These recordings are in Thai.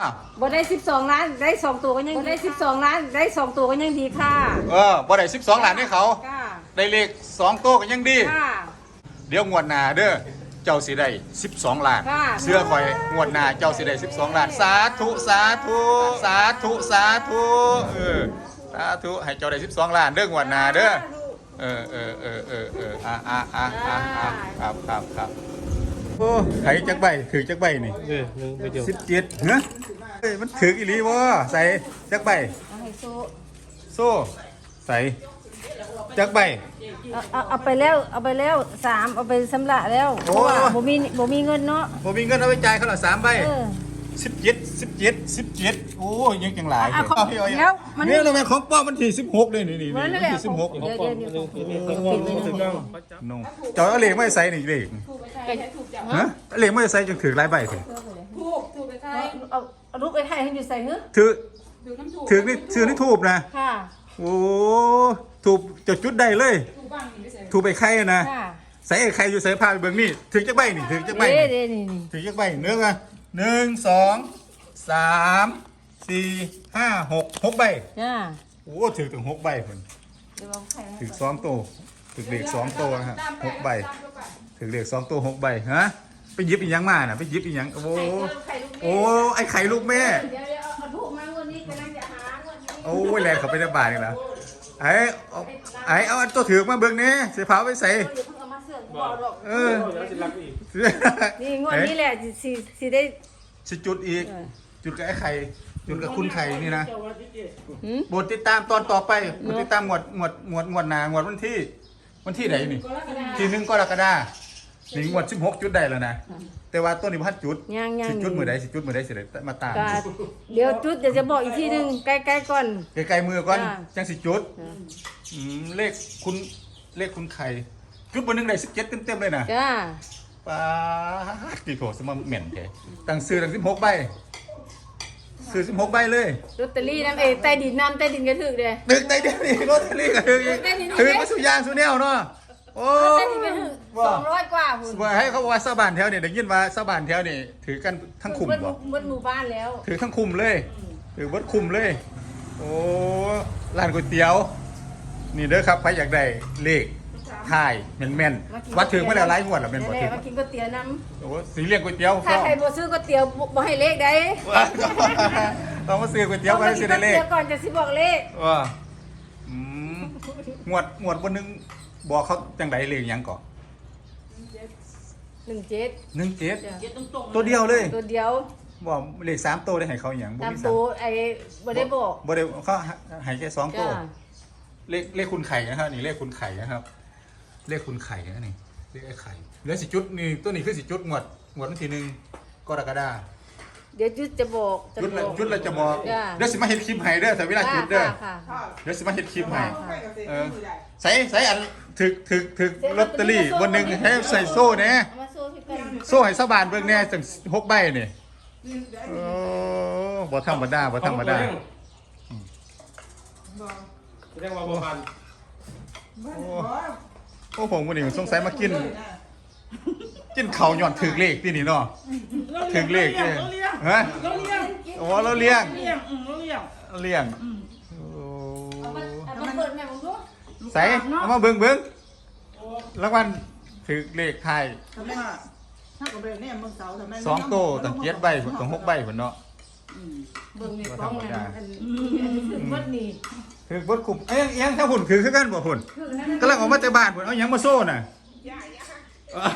อ้าวบ่ได้ 12 ล้าน ได้ 2 ตัวก็ยังบ่ได้ 12 ล้าน ได้ 2 ตัวก็ยังดีค่ะ เออบ่ได้12ล้านให้เขา ค่ะ ได้เลข2โต๊ะก็ยังดี ค่ะ เดี๋ยวงวดหน้าเด้อ เจ้าสิได้12ล้าน ค่ะ เสื้อข่อยงวดหน้าเจ้าสิได้12ล้าน สาธุสาธุสาธุสาธุเออ สาธุให้เจ้าได้12ล้านเด้องวดหน้าเด้อ เออเออเออเออเอออะอะอะอะอะครับครับครับ โอ้ไข่จักใบถือจักใบนี่เออหนึ่งไปเดียวสิบเจ็ดเฮ้ยเฮ้ยมันถืออีหลีบ่ใส่จักใบเอาให้โซโซ่ใส่จักใบ เอาเอาเอาไปแล้วเอาไปแล้วสามเอาไปสำระแล้วเพโอ้ราะว่าบ่มีบ่มีเงินเนาะผมมีเงินเอาไปจ่ายเขาละสามใบเออสิบเจ็ด สิบเจ็ดสิบเจ็ดโอ้ยยังจังหลายอะของเอาเอาแล้วมัน เนี่ยเราแม่นของป้อมมันที่สิบหกเลยนี่นี่มันนั่นี่นแหละที่สิบหกเดี๋ยวเดี๋ยวเดี๋ยวหนึ่งปิดปิดปิดปิดปิดนงจอยเอาเหล็กไม่ใส่นี่เหล็กฮะเอาเหล็กไม่ใส่จนถือหลายใบถึงเอาเอาลูกไปให้ให้อยู่ใส่เฮ้อถือถือนี่ถือนี่ทูบนะค่ะโอ้ทูบจะจุดได้เลยทูบไปไข่นะค่ะใส่ไอ้ไข่อยู่ใส่ผ้าไปเบิ่งนี่ถือจักใบนี่ถือจักใบเด้นี่เด้นี่นี่ถือจักใบเนื้อมาหนึ่งสอง สามสี่ห้าหกหกใบจ้าโอ้ถือถึงหกใบคนเดี๋ยวเอาไข่ให้ถือสองตัวถือเลขสองตัวนะครับหกใบถือเลขสองตัวหกใบฮะไปหยิบอีกยังมาน่ะไปหยิบอีกยังโอ้โหไข่ลูกโอ้ไอ้ไข่ลูกแม่เดี๋ยวเดี๋ยวเอาเอาลูกมางวดนี้กำลังจะหางวดนี้โอ้ยแรงเขาไปได้บาทนี่แล้วไอ้เอาไอ้เอาอันตัวถือมาเบิ่งนี่เสียเผาไปใส่เดี๋ยวเพิ่งเอามาเสื่อมบ่หรอกเออแล้วจะรักอีกนี่งวดนี้แหละสิสิสิได้สิจุดอีก จุดกับไอ้ไข่จุดกับคุณไข่นี่นะหืม โปรดติดตามตอนต่อไปโปรดติดตามหมวดหมวดหมวดหมวดหนางวดวันที่ วันที่ไหนนี่ที่หนึ่งกรกฎาคมนี่งวดสิบหกจุดได้แล้วนะแต่ว่าต้นนี้พัดจุดยังยัง สิจุดมือใดสิจุดมือใดสิได้มาตามก็เดี๋ยวจุดเดี๋ยวจะบอกอีกทีหนึงใกล้ๆก่อนใกล้ๆมือก่อนจ้าจังสิจุดอืมเลขคุณเลขคุณไข่จุดบนหนึ่งได้สิบเจ็ดเต็มๆเลยนะ จ้าป้าดกี่โถสมมาเหม็นแกตั้งซื้อตั้งสิบหกใบ ซื้อสิบหกใบเลยลอตเตอรี่น้ำเอยใต้ดินน้ำใต้ดินก็ถึกเด้ตึกได้เดียวนี่รถทะเลก็ถึงอีกได้นี่นี่ถึงมาสุยางสุแนวเนาะโอ้ใต้ดินก็ถึกสองร้อยกว่าหุ่นว่าให้เขาบอกว่าชาวบ้านแถวนี่ได้ยินว่าชาวบ้านแถวนี่ถือกันทั้งคุมเบิดหบ่มู่เบิดหมู่บ้านแล้ว ถือทั้งคุมเลย ถือเบิดคุมเลย โอ้ร้านก๋วยเตี๋ยว นี่เด้อครับใครอยากได้เลข ถ่ายแม่นๆวัดถึงมาแล้วหลายงวดแล้วแม่นบ่แน่ถึงๆมากินก๋วยเตี๋ยวน้โอ้สีเรียกก๋วยเตี๋ยวำถ้าใครบ่ซื้อก๋วยเตี๋ยวบ่บ่ให้เลขได้ว่าต้องมาซื้อก๋วยเตี๋ยวมาต้องซื้อมาได้กินเลขก๋วยเตี๋ยวก่อนจะสิบอกเลขว่าอืมงวดงวดบนหนึงบอกเขาจังไดเลขหยังก่อนหนึ่งเจ็ดหนึ่งเจ็ดตัวเดียวเลยตัวเดียวบอกเลขสามตัวได้ให้เขาอย่างบ่ตามมีตัวไอ้บ่ได้บอกบ่ได้เขาให้แค่สองตัวจ้าเลขเลขคุณไข่นะครับนี่เลขคุณไข่นะครับ เลขคุณไข่นะนี่เลขไอ้ไข่เหลือสิจุดนี่ตัวนี้คือสิจุดงวดงวดวันที่หนึ่งกรกฎาเดี๋ยวจุดจะบอกจะจุดบละอกจุดละจะบอกจ้าเดี๋ยวสิมาเฮ็ดคลิปให้เด้อแต่เวลาจุดเด้อค่ะค่ะ เดี๋ยวสิมาเฮ็ดคลิปให้ค่ะเออใส่ใส่อันถึกถึกถึกลอตเตอรี่บนหนึ่งให้ใส่โซ่เนี่ยเอามาโซ่พี่กันโซ่ให้สบานเบิ่งแน่จังหกใบนี่โอ้บ่ธรรมดาบ่ธรรมดาเรียกว่าบัวพันโอ้ ผมวันนี้สงสัยมากิน กินข้าวหย่อนถึกเลขที่นี่เนาะ ถึกเลขเลี้เนี่ยยงเลี้ยงฮะ เราเลี้ยงโอ้เราเลี้ยงเลี้ยงอืมเราเลี้ยงเลี้ยงโอ้เอามาเอามาเปิดแม่ผมดูใส่เอามาเบิ่งเบิ่งรางวัลถึกเลขไทยทำไมถ้ากับเบลเนี่ยมึงเสาทำไมสองโตตั้งเจ็ดใบพุ่นตั้งหกใบพุ่นเนาะ เบิ่งในกล้องนะอันนี้ถึงวัดนี้ ถึกบดคุมเอ้ยยังถ้าหุ่นคือคือกันบ่หุ่นกำลังออกมาจากบ้านพุ่นเอาหยังมาโซ่น่ะ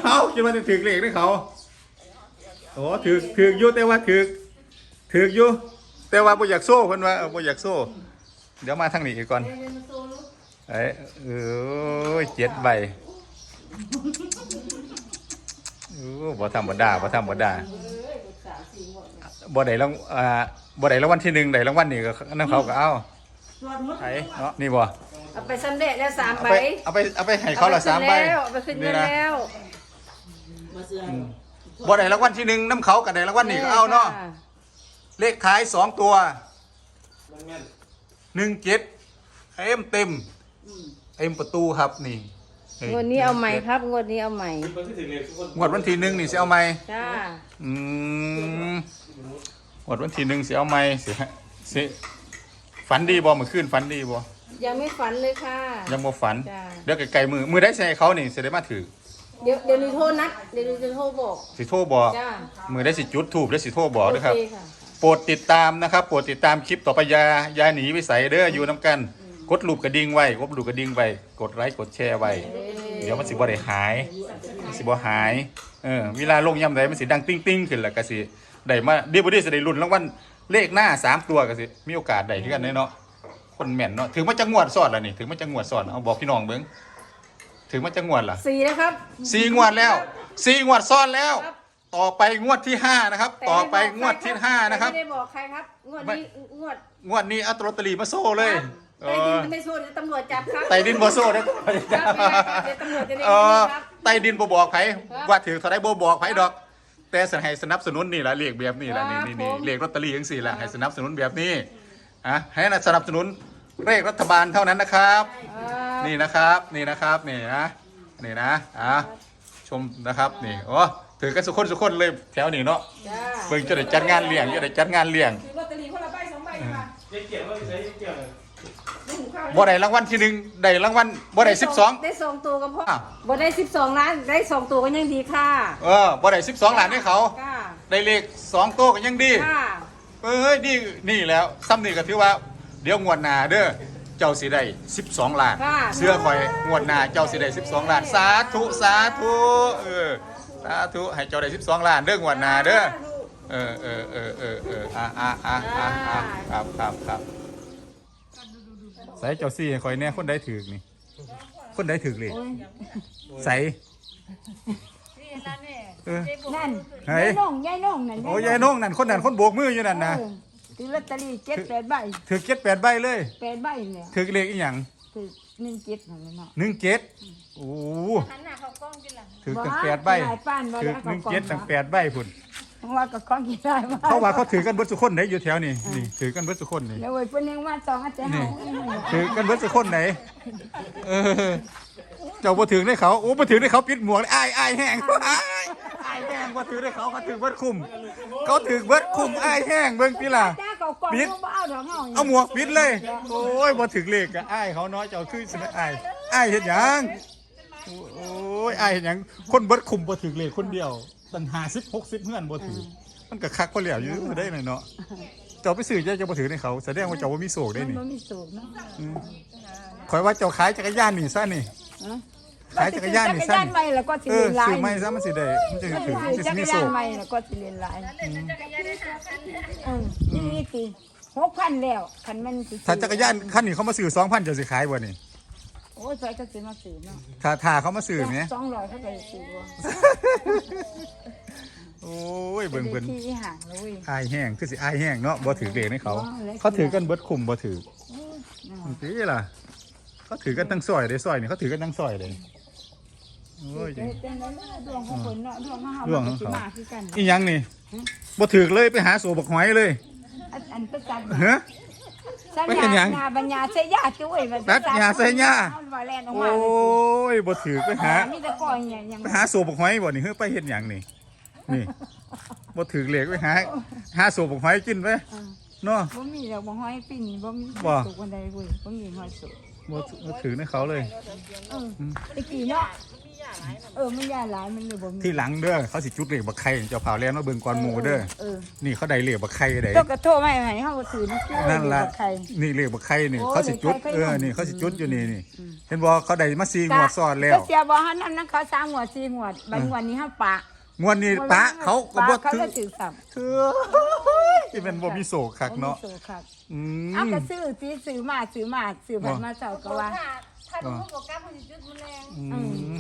เอาคิดว่าจะถึกเลขได้เขาโอ้ถึกถึกอยู่แต่ว่าถึกถึกอยู่แต่ว่าบ่อยากโซ่เพิ่นว่าเออบ่อยากโซ่ เดี๋ยวมาทางนี้อีกก่อนเดี๋ยวมาโซ่ลูกเอ้ยเออเจ็ดใบโอ้บ่ธรรมดาบ่ธรรมดาบ่ได้รางอ่าบ่ได้รางวัลที่หนึ่งได้รางวัลนี่ก็นั่นเขาก็เอาส่วนมด ไอ้เนาะนี่บ่ เอาไปสำเร็จแล้วสามเอาใบไปเอาไปเอาไปให้เขาละสามใบเอาไปขึ้นเงินนะแล้วมาเสือบ่ได้รางวัลที่หนึ่งน้ำเขาก็ได้รางวัลนี่ก็เอาเนาะ เลขท้ายสองตัวมันแม่นหนึ่งเจ็ดเอ็มเต็ม เอ็มประตูครับนี่งวดนี้เอาใหม่ครับ งวดนี้เอาใหม่เป็นคนที่ถึงเลยทุกคนงวดวันที่หนึ่งนี่สิเอาไหมจ้า อืมหมดวันที่หนึ่งสิเอาไหมสิฮะสิ ฝันดีบ่เมื่อคืนฝันดีบ่ยังไม่ฝันเลยค่ะ ยังบ่ฝัน จ้ะ เดี๋ยวไกลๆมือมือได้ใส่เขานี่สิได้มาถือเดี๋ยวเดี๋ยวนี้โทรนัดเดี๋ยวนี้จะโทรบอก สิโทรบอกจ้ามือได้สิจุดถูกได้สิโทรบอกด้วยครับ โอเคค่ะ โปรดติดตามนะครับ โปรดติดตามคลิปต่อไปอยาอยาหนีไปใส่เด้ออยู่น้ำกัน กดลูกกระดิ่งไว้กดลูกกระดิ่งไว้กดไลค์กดแชร์ไว้ เดี๋ยวมันสิบ่ได้หายมันสิบ่หายเออเวลาลงย่ำใดมันสิดังติ้งติ้งๆขึ้นแล้วก็สิได้มาเดี๋ยวบ่ได้สิได้ลุ้นรางวัล เลขหน้าสามตัวก็สิมีโอกาสได้คือกันเด้เนาะคนแม่นเนาะถึงมันจะงวดซ้อนแล้วนี่ถึงมันจะงวดซ้อนเอาบอกพี่น้องเบิ่งถึงมันจะงวดล่ะสี่นะครับสี่งวดแล้วสี่งวดซ้อนแล้วครับต่อไปงวดที่ห้านะครับแต่ต่อไปม่บกงวดที่ใครห้านะครับไม่ได้บอกใครครับงวดนี้งวดงวดนี้เอาตรตอรีมาโซ่เลยเอใต้ดินอไม่สู้เดี๋ยวตำรวจจับครับไต่ดินบ่โซ่ได้อครับเดี๋ยวตำรวจจะได้เออครับไต่ดินบ่บอกไผครับว่าถือเท่าไดบ่บอกไผดอก แต่สนให้สนับสนุนนี่ล่ะเรียกแบบนี้ล่ะนี่ครับนี่นี่ผมเรียกลอตเตอรี่จังซี่ล่ะให้สนับสนุนแบบนี้อะให้นะสนับสนุนเลขรัฐบาลเท่านั้นนะครับเออนี่นะครับนี่นะครับนี่นะนี่นะอะชมนะครับนี่โอ้ถือกันสุกคนสุกคนเลยแถวนี้เนาะจ้าเพิ่งจะได้จัดงานเลี้ยงจะได้จัดงานเลี้ยงถือลอตเตอรี่คนละใบสองใบค่ะเจ๊เกี่ยวว่าใช้เกี่ยว บ่ได้รางวัลที่หนึ่งได้รางวัลบ่ได้สิบสอง ได้สองตัวก็พออ้าว บ่ได้สิบสองล้านได้สองตัวก็ยังดีค่ะเออบ่ได้สิบสองล้านให้เขา ค่ะได้เลขสองโต๊ะก็ยังดี ค่ะเอ้ยนี่นี่แล้วซ้ำนี่ก็ถือว่า เดี๋ยวงวดหน้าเด้อเจ้าสิได้12ล้าน ค่ะเสื้อคอยงวดหน้าเจ้าสิได้12ล้าน สาธุสาธุเออสาธุให้เจ้าได้12ล้านเด้องวดหน้าเด้อเออเออเออเออเอออะอะอะอะอะครับครับครับใส่เจ้าซี่ให้คอยแน่คนใดถือกนี่ คนใดถือกเลยใส่เออนั่นเฮ้ยยายน้องยายน้องนั่นโอ้ยายน้องนั่นคนนั้นคนโบกมืออยู่นั่นนะเออถือลอตเตอรี่เจ็ดแปดใบถือเจ็ดแปดใบเลยแปดใบเนี่ยถือเลขอีหยังถือหนึ่งเจ็ดนั่นแหละเนาะหนึ่งเจ็ดโอ้ถือตั้งแปดใบหลายป้านว่าถือแล้วหนึ่งก็เจ็ดตั้งแปดใบพุ่น เพราะว่าก็ของกี่ได้มาเขาว่าเขาถือกันเบิดสุคนไหนอยู่แถวนี้นี่ถือกันเบิดสุคนนี่แล้วเว้ยเพิ่นยังว่าสองอาจจะนี่เฮาถือกันเบิดสุคนไหนเออเจ้าบ่ถือได้เขาโอ้บ่ถือได้เขาปิดหมวกอ้ายอ้ายแห้งอ้ายอ้ายแห้งบ่ถือได้เขาเขาถือเบิดคุม เขาถือเบิดคุมอ้ายแห้งเบิ่งติล่ะ จ้าก็กล่องปิด บ่เอาดอกเฮาเอาหมวกปิดเลย โอ้ยบ่ถึงเลขอะอ้ายเขาน้อยเจ้าคือสินะอ้ายอ้ายเฮ็ดหยังโอ้ยอ้ายเฮ็ดหยังคนเบิดคุมบ่ถึงเลขคนเดียว ตั้ง50 60เฮือนบ่ถึงมันก็คักบ่แล้วอยู่ได้น่ะเนาะเจ้าไปซื้อเจ้าจะบ่ถือในเขาแสดงว่าเจ้าบ่มีโศกได้มันนี่บ่มีสูงเนาะขอยว่าเจ้าขายจักรยานนี่ซะนี่ฮะขายจักรยานนี่จัซะกรยานใหม่แล้วก็สิเอเรีอยนหลายซื้อใหม่ซะมันสิได้มันจะถึงซื้อสิจักมีรโศยานกใหม่แล้วก็สิเรียนหลายเออนี่สิ6,000แล้วคันมันสิถ้าจักรยานคันนี้เขามาซื้อ2,000เจ้าสิขายบ่นี่ โอ้ยไปก็สิมาซื้อเนาะถ้าถ้าเขามาซื้อแหม200เขาก็ซื้อบ่โอ้ยเบิ่งเพิ่นที่ห่างแล้วเว้ยอายแห้งคือสิอายแห้งเนาะบ่ถือเลขให้เขาอ๋อแล้วเขาถือกันเบิดคุมบ่ถือน่ะนี่ล่ะ เขาถือกันทั้งซอยเลยซอยนี่เขาถือกันทั้งซอยเลยโอ้ยจังเเป็นแล้วดวงของคนเนาะดวงของเฮาดวงของเขามันก็สิมาคือกันอีหยังนี่บ่ถือเลยไปหาโสบักหอยเลยอันอันเป็นจัดฮะ สัญไปเฮ็ดหยัญางญาบัญญาใส่ยาจุ้ยมันตัดหญ้าใส่หญ้าเอว่าแล่นออกโอ้มาเลยยบ่ถือไปหา มีแต่ก้อยเนี่ยยังไปหาโสบักหอยบ่นี่เฮ้ยไปเฮ็ดหยังนี่ นี่บ่ถือเลขไปหาหาโสบักหอยกินไปเนาะ บ่มีดอกบ่ห้อยปิ้นบ่มีบ่ สุกวันใดเว้ยบ่มีห้อยสุกบ่บ่ถือในเขาเลย เออตะกี้เนาะ เออมันยาหลายมันเลยบ่มีที่หลังเด้อเขาสิจุดเลขบักไข่เจ้าเผาแลนมาเบิ่งก่อนหมู่เด้อเออนี่เขาได้เลขบักไข่ได้ตัวกระโทรมาให้เฮาถือนี่คือนั่นล่ะใคร นี่เลขบักไข่นี่โอ้เขาสิจุดเลขไข่ เออไข่นี่เขาสิจุดอยู่นี่นี่อืมเห็นบ่เขาได้มา4งวดซ้อนแล้วก็เสียบ่ฮันนำนั้นเขา3งวด4งวดบัดงวดนี้เฮาปะงวดนี้ปะเขาก็บ่เขาถือก็ถือสับถือที่มันบ่มีโศกคักเนาะบ่มีสุกครับอืเอามก็ซื้อสิซื้อมาซื้อมาซื้อบัตรมาเจ้าก็ว่า ถ้าดูพวกโปรแกรมมันจะจุดแมลงอืม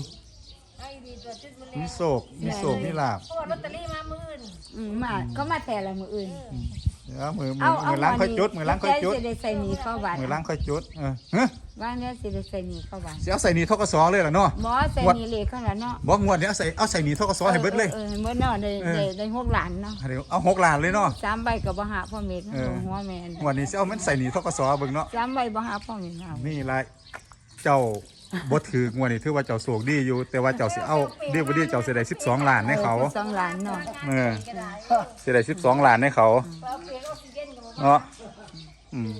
ไอ้ดีตัวจุดแมลมีงโศกมีโศกมีลาบเพราะว่าลอตเตอรี่มามื่นอืมมาเขามาแต่ละมืออื่นเดี๋ยวมือมืเอาอเอามือล้างค่อยจุด มือล้างค่อยจุดสิได้ใส่หนีเข้าบ้านมือล้างค่อยจุดเออฮะบ้านเนี้ยสิได้ใส่หนีเข้าบ้านสิเอาใส่หนีทกสเลยล่ะเนาะหมอใส่หนีเลยเข้าแล้วเนาะบ่งวดนี้เอาใส่เอาใส่หนีทกสให้เบิดเลยเออให้เบิดเนาะได้เออ ได้ได้หกหลานเนาะเดี๋ยวเอาหกล้านเลยเนาะ สามใบกับบ่หาพ่อเม็ดเนาะเออ หัวแม่นงวดนี้สิเอามันใส่หนีทกสเบิ่งเนาะสามใบบ่หาพ่อเม็ดเอานี่ล่ะเจ้า บ่ถือกงวดนี้ถือว่าเจ้าโศกดีอยู่ แต่ว่าเจ้าสิเอาเรียกว่าดีเจ้าสิได้12ล้านให้เขาสองล้านเนาะเออสิได้12ล้านให้เขาเนาะอืม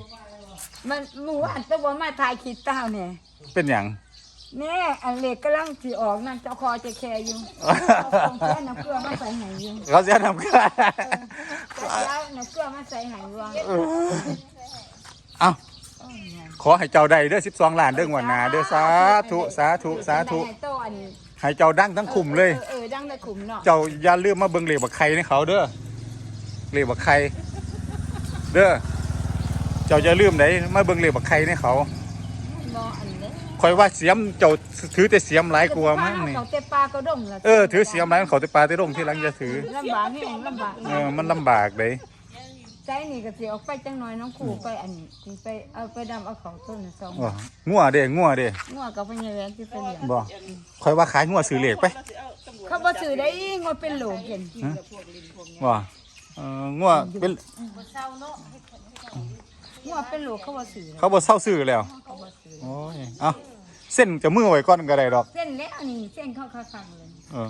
มันหมู่อันตะบ่มาถ่ายคลิปเต้าเนี่ยเป็นหยังแน่อันเล็กกำลังสิออกนั่นเจ้าคอจะแคร์อยู่เอาของแค่น้ำเกลือมาใส่ให้อยู่เขาเสียทำกันจะเอาน้ำเกลือมาใส่ให้วางเอ้า ขอให้เจ้าได้เด้อ12ล้านเด้องวดหน้าเด้อสาธุสาธุสาธุให้โตอันนี้ให้เจ้าดังทั้งคุมเลยเออเออดังได้ขุมเนาะเจ้าอย่าลืมมาเบิ่งเหล็กบักไข่ในเขาเด้อเหล็กบักไข่เด้อเจ้าอย่าลืมได้มาเบิ่งเหล็กบักไข่ในเขาบ่อันนี้คอยว่าเสียมเจ้าถือแต่เสียมหลายกลัวามั้งนี่เขาเตะปลาก็ดมละเออถือเสียมหลายเขาแต่ปลาแต่ร่งที่หลังจะถือลำบากแห้งลำบากเออมันลำบากเลย ใจนี่ก็สิออกไปจังน้อยน้องขู่ไปอันนี้สิไปเอาไปดำเอาเขาต้นสองอ๋องัวเด้งัวเด้งัวกับพญาแหวนที่ไปเลี้ยงบ่คอยว่าขายงัวซื้อเหล็กไปเขาบ่ซื้อได้งัวเป็นโหลเห็นบ่เอองัวเป็นงัวเป็นโหลเขาบ่ซื้อเขาบ่เศร้าซื้อแล้วโอ้ยเอ้าเส้นจะมือไว้ก่อนก็ได้ดอกเส้นแล้วนี่เส้นเขาคักๆเลยเออ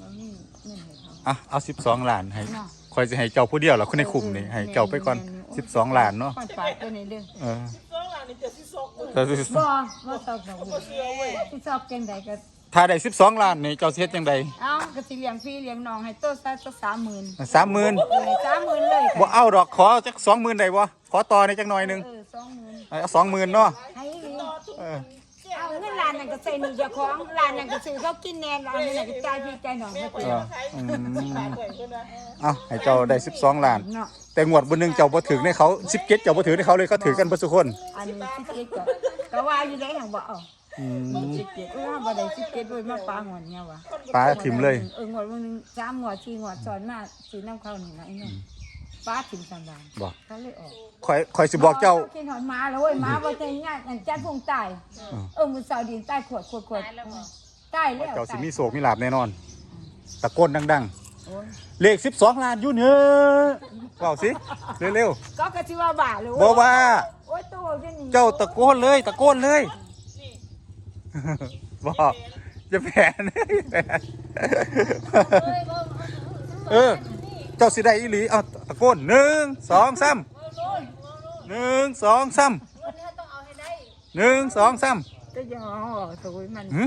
บ่มีเงินให้เขาอะเอา12ล้านให้เนาะ คอยจะให้เจ้าผู้เดียวแล้วคนในคุมนี่ให้เจ้าไปก่อน12ล้านเนาะก่อนฝากตัวนี้เด้อเออสองล้านนี่เจ็ดสิบสองแต่สิบ่บ่ตอกดอกเบี้ยสิสอบจังใดก็ถ้าได้12ล้านนี่เจ้าสิเฮ็ดจังไดเอ้าก็สิเลี้ยงพี่เลี้ยงน้องให้โตซะสัก30,000 30,000เออ30,000เลยบ่เอาดอกขอจัก20,000ได้บ่ขอต่อในจักหน่อยหนึงเออ20,000เอา20,000เนาะให้อีหลีเออเอา เงินล้านนั่นก็ใส่หนี่เจ้าของล้านนั่นก็ซื้อเขากินแน่ล้านนั่นก็จ่ายพี่จ่ายน้องไปเอเติออืมเอาให้เจ้าได้ 12 ล้าน เนาะแต่งวดบ่หนึงเจ้าบ่ถึงในเขา17เจ้าบ่ถือในเขาเลยเขาถือกันเบ่ทุกคนอันนี้สิเก็ดก็ก็ว่าอยู่ได้หังบ่เอาอืมสิเก็ดเออบ่ได้สิเก็ดด้วยมาปลาหวนเนี่ยวะปลาถิ่มเลย เอองวดมึงสามงวดสี่งวดสอนมาสีน้ำเข้านี่นะไอ้นี่ป ลาถิ่มสันดานบ่เขาเลยออกคอยคอยสิบอกเจ้ากินหอยมาแล้วเว้ยมาบ่ใจง่ายอันจัดพงตายเออมือสาวดินใต้ขวดขวดขวดตายแล้วเจ้าสิมีโศกมีลาบแน่นอน ตะโกนดังโอ้ยๆเลข12ล้านอยู่เนื้อเว้าสิ เร็วก็กะสิว่าบ้าเลยๆบ่ว่าโอ้ยตัวเจ้านี่เจ้าตะโกนเลย ตะโกนเลยบอกจะแผนเออ เจ้าสิได้อีหลีเอาตะโกนหนึ่งสองสามหนึ่งสองสามหนึ่งสองสามก็ยังเอาออกตัวมันหึ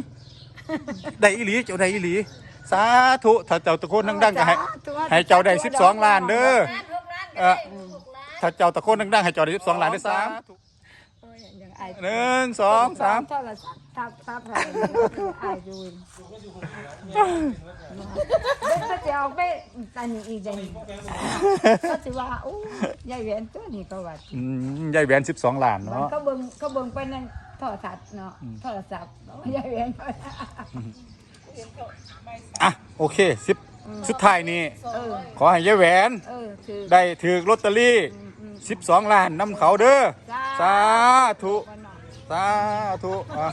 ได้อีหลีเจ้าได้อีหลีสาธุถ้าเจ้าตะโกนดังๆก็ให้ให้เจ้าได้สิบสองล้านเด้อเออถ้าเจ้าตะโกนดังๆให้เจ้าได้สิบสองล้านได้อสามโอ้ยยังอายหนึ่งสองสามโทรศัพท์ทับทับอะไรอายอยู่ก็จะเอาไปอันนี้อีกเดนก็จะว่าโอ้ยายแหวนตัวนี้ก็ว่าอืมยายแหวนสิบสองล้านมันเนาะก็เบิ่งก็เบิ่งไปนั่นโทรศัพท์เนาะโทรศัพท์ยายแหวนอะโอเคสิบสุดท้ายนี้ เออขอให้ยายแหวนเออคือ ได้ถือลอตเตอรี่สิบสองล้านนำเขาเด้อจ้าสาธุ สาธุอะ